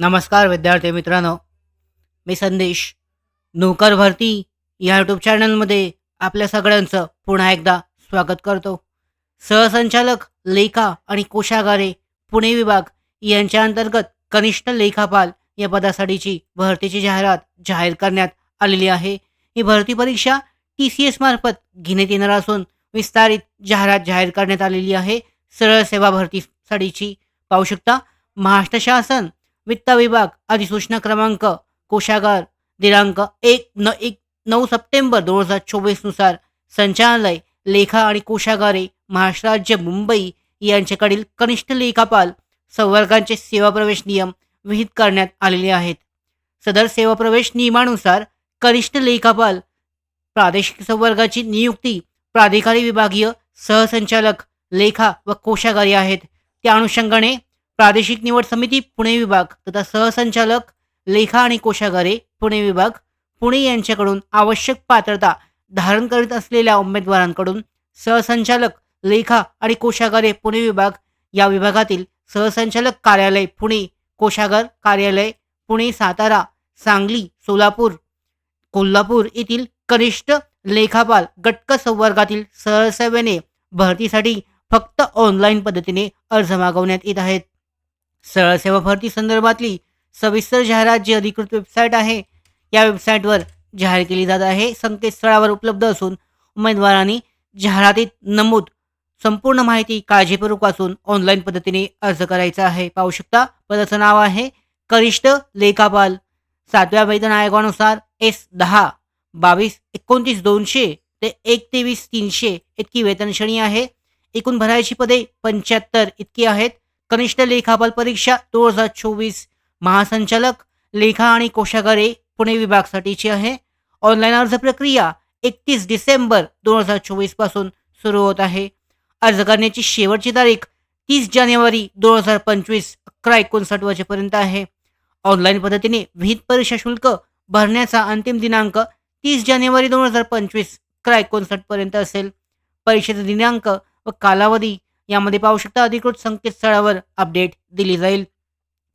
नमस्कार विद्यार्थी मित्रांनो. मी संदेश. नोकर भरती या यूट्यूब चॅनलमध्ये आपल्या सगळ्यांचं पुन्हा एकदा स्वागत करतो. सहसंचालक लेखा आणि कोशागारे पुणे विभाग यांच्या अंतर्गत कनिष्ठ लेखापाल या पदासाठीची भरतीची जाहिरात जाहीर करण्यात आलेली आहे. ही भरती परीक्षा टी सी एस मार्फत घेण्यात येणार असून विस्तारित जाहिरात जाहीर करण्यात आलेली आहे. सरळ सेवा भरतीसाठीची. पाहू शकता महाराष्ट्र शासन वित्त विभाग अधिसूचना क्रमांक कोशागार दिनांक एक न एक नऊ सप्टेंबर दोन हजार चोवीसनुसार संचालनालय लेखा आणि कोशागारे महाराष्ट्र राज्य मुंबई यांच्याकडील कनिष्ठ लेखापाल संवर्गांचे सेवा प्रवेश नियम विहित करण्यात आलेले आहेत. सदर सेवा प्रवेश नियमानुसार कनिष्ठ लेखापाल प्रादेशिक संवर्गाची नियुक्ती प्राधिकारी विभागीय सहसंचालक लेखा व कोशागारी आहेत. त्या अनुषंगाने प्रादेशिक निवड समिती पुणे विभाग तथा सहसंचालक लेखा आणि कोशागारे पुणे विभाग पुणे यांच्याकडून आवश्यक पात्रता धारण करीत असलेल्या उमेदवारांकडून सहसंचालक लेखा आणि कोशागारे पुणे विभाग या विभागातील सहसंचालक कार्यालय पुणे कोशागार कार्यालय पुणे सातारा सांगली सोलापूर कोल्हापूर येथील कनिष्ठ लेखापाल गटक संवर्गातील सहसेवेने भरतीसाठी फक्त ऑनलाईन पद्धतीने अर्ज मागवण्यात येत आहेत. सरळ सेवा भरती संदर्भातली सविस्तर जाहिरात जी अधिकृत वेबसाईट आहे. या वेबसाईटवर जाहीर केली जात आहे. संकेतस्थळावर उपलब्ध असून उमेदवारांनी जाहिरातीत नमूद संपूर्ण माहिती काळजीपूर्वक वाचून ऑनलाईन पद्धतीने अर्ज करायचा आहे. पाहू शकता पदाचं नाव आहे कनिष्ठ लेखापाल. सातव्या वेतन आयोगानुसार एस दहा बावीस एकोणतीस दोनशे ते एक तेवीस तीनशे इतकी वेतनश्रेणी आहे. एकूण भरायची पदे पंच्याहत्तर इतकी आहेत. कनिष्ठ लेखापाल परीक्षा दोन हजार चोवीस महासंचालक लेखा आणि कोशागारे पुणे विभागासाठीची आहे. ऑनलाईन अर्ज प्रक्रिया एकतीस डिसेंबर दोन हजार चोवीसपासून सुरू होत आहे. अर्ज करण्याची शेवटची तारीख तीस जानेवारी दोन हजार पंचवीस अकरा एकोणसाठ वाजेपर्यंत आहे. ऑनलाईन पद्धतीने विहित परीक्षा शुल्क भरण्याचा अंतिम दिनांक तीस जानेवारी दोन हजार पंचवीस अकरा एकोणसाठ पर्यंत असेल. परीक्षेचा दिनांक व कालावधी यामध्ये पाहू शकता अधिकृत संकेतस्थळावर अपडेट दिली जाईल.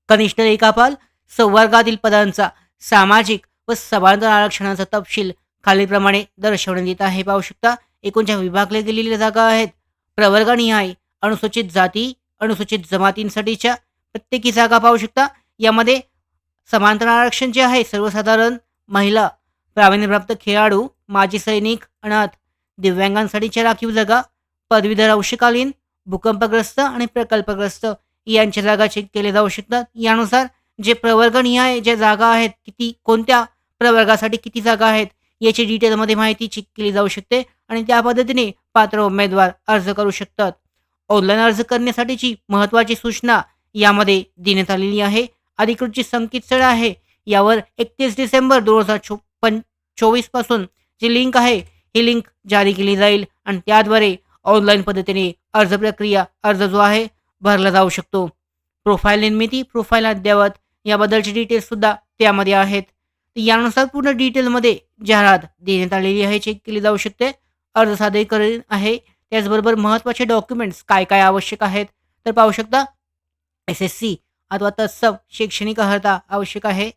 कनिष्ठ लेखापाल संवर्गातील पदांचा सामाजिक व समांतर आरक्षणाचा तपशील खालीलप्रमाणे दर्शवण्यात येत आहे. पाहू शकता एकूणच्या विभागले विभागल्या गेलेल्या जागा आहेत. प्रवर्गनिहाय अनुसूचित जाती अनुसूचित जमातींसाठीच्या प्रत्येकी जागा पाहू शकता. यामध्ये समांतर आरक्षण जे आहे सर्वसाधारण महिला प्रावीण्यप्राप्त खेळाडू माजी सैनिक अनाथ दिव्यांगांसाठीच्या राखीव जागा पदवीधर अंशकालीन भूकंपग्रस्त आणि प्रकल्पग्रस्त यांच्या जागा चेक केल्या जाऊ शकतात. यानुसार जे प्रवर्गनिहाय ज्या जागा आहेत किती कोणत्या प्रवर्गासाठी किती जागा आहेत याची डिटेलमध्ये माहिती चेक केली जाऊ शकते आणि त्या पद्धतीने पात्र उमेदवार अर्ज करू शकतात. ऑनलाईन अर्ज करण्यासाठीची महत्त्वाची सूचना यामध्ये देण्यात आलेली आहे. अधिकृतची संकेतस्थळ आहे यावर एकतीस डिसेंबर दोन हजार चो पं चोवीसपासून जी लिंक आहे ही लिंक जारी केली जाईल आणि त्याद्वारे ऑनलाईन पद्धतीने अर्ज प्रक्रिया अर्ज जो आहे भरला जाऊ शकतो. प्रोफाईल निर्मिती प्रोफाईल अद्ययावत याबद्दलचे डिटेल्ससुद्धा त्यामध्ये आहेत. यानुसार पूर्ण डिटेलमध्ये जाहिरात देण्यात आलेली आहे चेक केली जाऊ शकते. अर्ज सादरीकरण आहे. त्याचबरोबर महत्त्वाचे डॉक्युमेंट्स काय काय आवश्यक आहेत तर पाहू शकता एस एस सी अथवा तत्सम शैक्षणिक अर्हता आवश्यक आहे.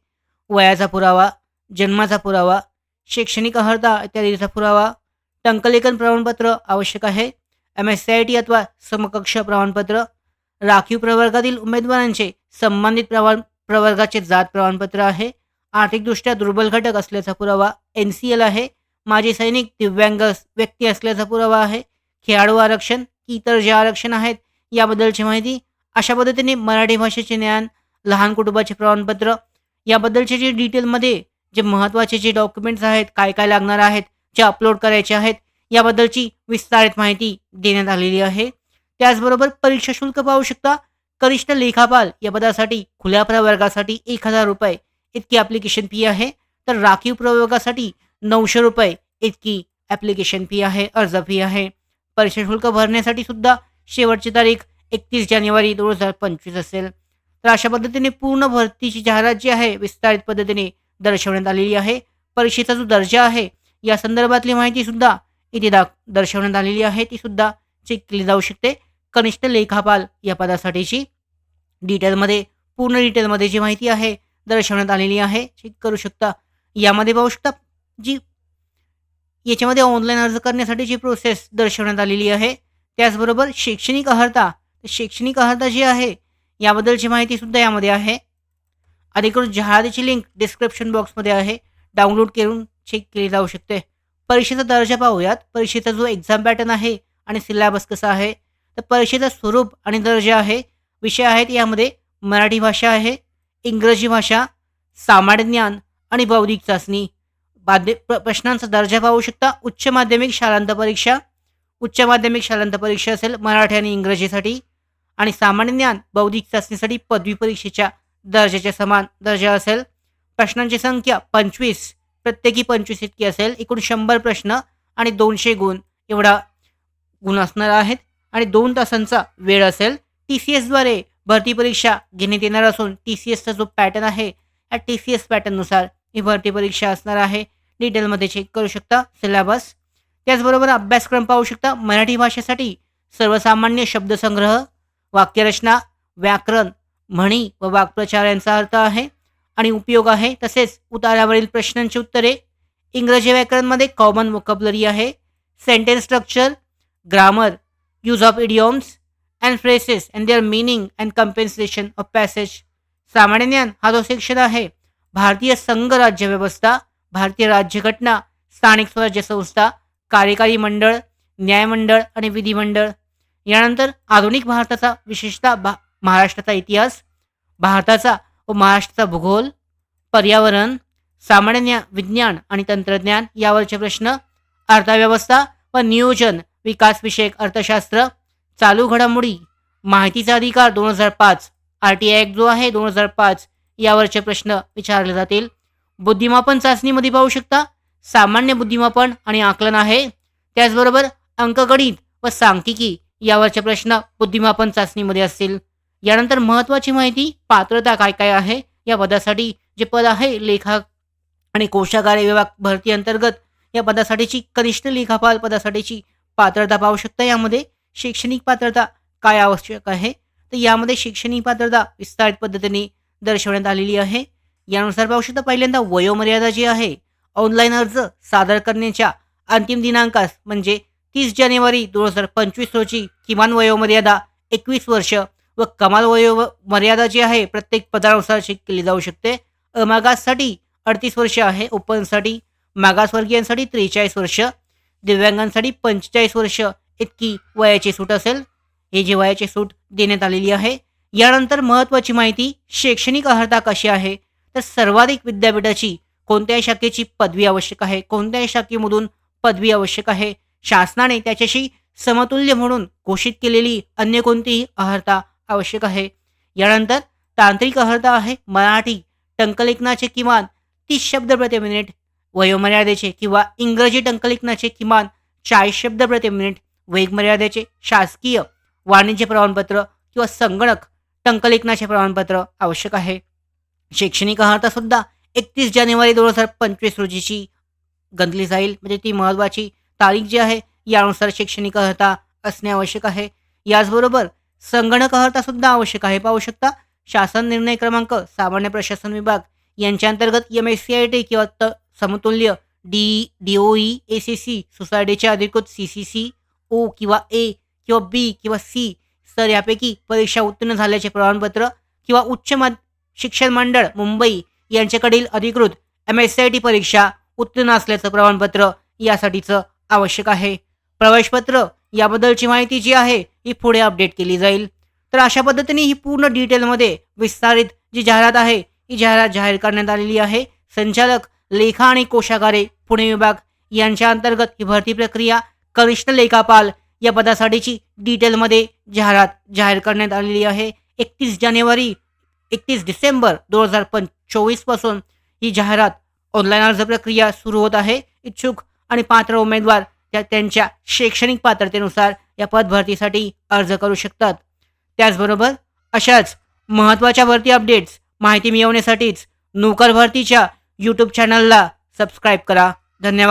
वयाचा पुरावा जन्माचा पुरावा शैक्षणिक अर्हता इत्यादीचा पुरावा टंकलेखन प्रमाणपत्र आवश्यक आहे. M S C I T अथवा समकक्ष प्रमाणपत्र. राखीव प्रवर्गातील उमेदवारांचे संबंधित प्रमाण प्रवर्गाचे जात प्रमाणपत्र आहे. आर्थिकदृष्ट्या दुर्बल घटक असल्याचा पुरावा एन सी एल आहे. माजी सैनिक दिव्यांग व्यक्ती असल्याचा पुरावा आहे. खेळाडू आरक्षण इतर जे आरक्षण आहेत याबद्दलची माहिती अशा पद्धतीने मराठी भाषेचे ज्ञान लहान कुटुंबाचे प्रमाणपत्र याबद्दलचे जे डिटेलमध्ये जे महत्त्वाचे जे डॉक्युमेंट्स आहेत काय काय लागणार आहेत जे अपलोड करायचे आहेत याबद्दलची विस्तारित माहिती देण्यात आलेली आहे. त्याचबरोबर परीक्षा शुल्क पाहू शकता. कनिष्ठ लेखापाल या पदासाठी खुल्या प्रवर्गासाठी एक हजार रुपये इतकी ॲप्लिकेशन फी आहे. तर राखीव प्रवर्गासाठी नऊशे रुपये इतकी ॲप्लिकेशन फी आहे अर्ज फी आहे. परीक्षा शुल्क भरण्यासाठी सुद्धा शेवटची तारीख एकतीस जानेवारी दोन हजार पंचवीस असेल. तर अशा पद्धतीने पूर्ण भरतीची जाहिरात जी आहे विस्तारित पद्धतीने दर्शवण्यात आलेली आहे. परीक्षेचा जो दर्जा आहे या संदर्भातली माहिती सुद्धा इथे दा दर्शवण्यात आलेली आहे. ती सुद्धा चेक केली जाऊ शकते. कनिष्ठ लेखापाल या पदासाठीची डिटेलमध्ये पूर्ण डिटेलमध्ये जी माहिती आहे दर्शवण्यात आलेली आहे. चेक करू शकता. यामध्ये पाहू शकता जी याच्यामध्ये ऑनलाईन अर्ज करण्यासाठीची प्रोसेस दर्शवण्यात आलेली आहे त्याचबरोबर शैक्षणिक अर्हता. शैक्षणिक अर्हता जी आहे याबद्दलची माहिती सुद्धा यामध्ये आहे. अधिकृत जाहिरातीची लिंक डिस्क्रिप्शन बॉक्समध्ये आहे. डाउनलोड करून चेक केली जाऊ शकते. परीक्षेचा दर्जा पाहूयात. परीक्षेचा जो एक्झाम पॅटर्न आहे आणि सिलेबस कसा आहे तर परीक्षेचं स्वरूप आणि दर्जा आहे विषय आहेत यामध्ये मराठी भाषा आहे इंग्रजी भाषा सामान्य ज्ञान आणि बौद्धिक चाचणी. बाध्य प्र प्रश्नांचा दर्जा पाहू शकता. उच्च माध्यमिक शालांत परीक्षा. उच्च माध्यमिक शालांत परीक्षा असेल मराठी आणि इंग्रजीसाठी. आणि सामान्य ज्ञान बौद्धिक चाचणीसाठी पदवी परीक्षेच्या दर्जाच्या समान दर्जा असेल. प्रश्नांची संख्या पंचवीस. प्रत्येकी पंचवीस इतकी असेल एकूण शंभर प्रश्न आणि दोनशे गुण एवढा गुण असणार आहेत. आणि दोन तासांचा वेळ असेल टी सी एसद्वारे भरती परीक्षा घेण्यात येणार असून टी सी एसचा जो पॅटर्न आहे या टी सी एस पॅटर्ननुसार ही भरती परीक्षा असणार आहे. डिटेलमध्ये चेक करू शकता सिलेबस. त्याचबरोबर अभ्यासक्रम पाहू शकता मराठी भाषेसाठी सर्वसामान्य शब्दसंग्रह वाक्यरचना व्याकरण म्हणी व वाक्प्रचार यांचा अर्थ आहे. आणि उपयोग आहे. तसेच उतारावरील प्रश्नांची उत्तरे इंग्रजी व्याकरणमध्ये कॉमन वोकॅब्युलरी आहे. Sentence structure grammar use of idioms and phrases and their meaning and compensation of passage सामान्य ज्ञान हा जो सेक्शन आहे. भारतीय संघ राज्यव्यवस्था भारतीय राज्यघटना स्थानिक स्वराज्य संस्था कार्यकारी मंडळ न्यायमंडळ आणि विधिमंडळ. यानंतर आधुनिक भारताचा विशेषतः भा महाराष्ट्राचा इतिहास भारताचा व महाराष्ट्राचा भूगोल पर्यावरण सामान्य विज्ञान आणि तंत्रज्ञान यावरचे प्रश्न अर्थव्यवस्था व नियोजन विकासविषयक अर्थशास्त्र चालू घडामोडी माहितीचा अधिकार दोन हजार पाच आर टी आय ॲक्ट जो आहे दोन हजार पाच यावरचे प्रश्न विचारले जातील. बुद्धिमापन चाचणीमध्ये पाहू शकता सामान्य बुद्धिमापन आणि आकलन आहे. त्याचबरोबर अंकगणित व सांख्यिकी यावरचे प्रश्न बुद्धिमापन चाचणीमध्ये असतील. यानंतर महत्त्वाची माहिती पात्रता काय काय आहे? या पदासाठी जे पद आहे लेखा आणि कोशागारे विभाग भरती अंतर्गत या पदासाठीची कनिष्ठ लेखापाल पदासाठीची पात्रता पाहू शकता. यामध्ये शैक्षणिक पात्रता काय आवश्यक आहे? तर यामध्ये शैक्षणिक पात्रता विस्तारित पद्धतीने दर्शवण्यात आलेली आहे. यानुसार पाहू शकता पहिल्यांदा वयोमर्यादा जी आहे ऑनलाईन अर्ज सादर करण्याच्या अंतिम दिनांकास म्हणजे तीस जानेवारी दोन हजार पंचवीस रोजी किमान वयोमर्यादा एकवीस वर्ष व कमाल वयो मर्यादा जी आहे प्रत्येक पदानुसार केली जाऊ शकते. अमागाससाठी अडतीस वर्ष आहे ओपनसाठी मागासवर्गीयांसाठी त्रेचाळीस वर्ष दिव्यांगांसाठी पंचेचाळीस वर्ष इतकी वयाची सूट असेल. हे जी वयाची सूट देण्यात आलेली आहे यानंतर महत्त्वाची माहिती शैक्षणिक अर्हता कशी आहे? तर सर्वाधिक विद्यापीठाची कोणत्याही शाखेची पदवी आवश्यक आहे कोणत्याही शाखेमधून पदवी आवश्यक आहे? शासनाने त्याच्याशी समतुल्य म्हणून घोषित केलेली अन्य कोणतीही अर्हता आवश्यक आहे. यानंतर तांत्रिक अर्हता आहे मराठी टंकलेखनाचे किमान तीस शब्द प्रति मिनिट वयोमर्यादेचे किंवा इंग्रजी टंकलेखनाचे किमान चाळीस शब्द प्रति मिनिट वेगमर्यादेचे शासकीय वाणिज्य प्रमाणपत्र किंवा संगणक टंकलेखनाचे प्रमाणपत्र आवश्यक आहे. शैक्षणिक अर्थसुद्धा एकतीस जानेवारी दोन हजार पंचवीस रोजीची गणली जाईल. म्हणजे ती महत्त्वाची तारीख जी आहे यानुसार शैक्षणिक अर्हता असणे आवश्यक आहे. याचबरोबर संगणक सुद्धा आवश्यक आहे. पाहू शकता शासन निर्णय क्रमांक सामान्य प्रशासन विभाग यांच्या अंतर्गत M S C I T किंवा त समतुल्य D D O E A C C सोसायटीच्या अधिकृत सी सी सी ओ किंवा ए किंवा बी किंवा सी स्तर यापैकी परीक्षा उत्तीर्ण झाल्याचे प्रमाणपत्र किंवा उच्च माध शिक्षण मंडळ मुंबई यांच्याकडील अधिकृत M S C I T परीक्षा उत्तीर्ण असल्याचं प्रमाणपत्र यासाठीचं आवश्यक आहे. प्रवेशपत्र याबद्दलची माहिती जी आहे ही पुढे अपडेट केली जाईल. तर अशा पद्धतीने ही पूर्ण डिटेलमध्ये विस्तारित जी जाहिरात आहे ही जाहिरात जाहीर करण्यात आलेली आहे. संचालक लेखा आणि कोशागारे पुणे विभाग यांच्या अंतर्गत ही भरती प्रक्रिया कनिष्ठ लेखापाल या पदासाठीची डिटेलमध्ये जाहिरात जाहीर करण्यात आलेली आहे. एकतीस जानेवारी एकतीस डिसेंबर दोन हजार पं चोवीसपासून ही जाहिरात ऑनलाईन अर्ज प्रक्रिया सुरू होत आहे. इच्छुक आणि पात्र उमेदवार त्या त्यांच्या शैक्षणिक पात्रतेनुसार या पदभरतीसाठी अर्ज करू शकतात. त्याचबरोबर अशाच महत्त्वाच्या भरती अपडेट्स माहिती मिळवण्यासाठीच नोकर भरतीच्या यूट्यूब चॅनलला सबस्क्राईब करा. धन्यवाद.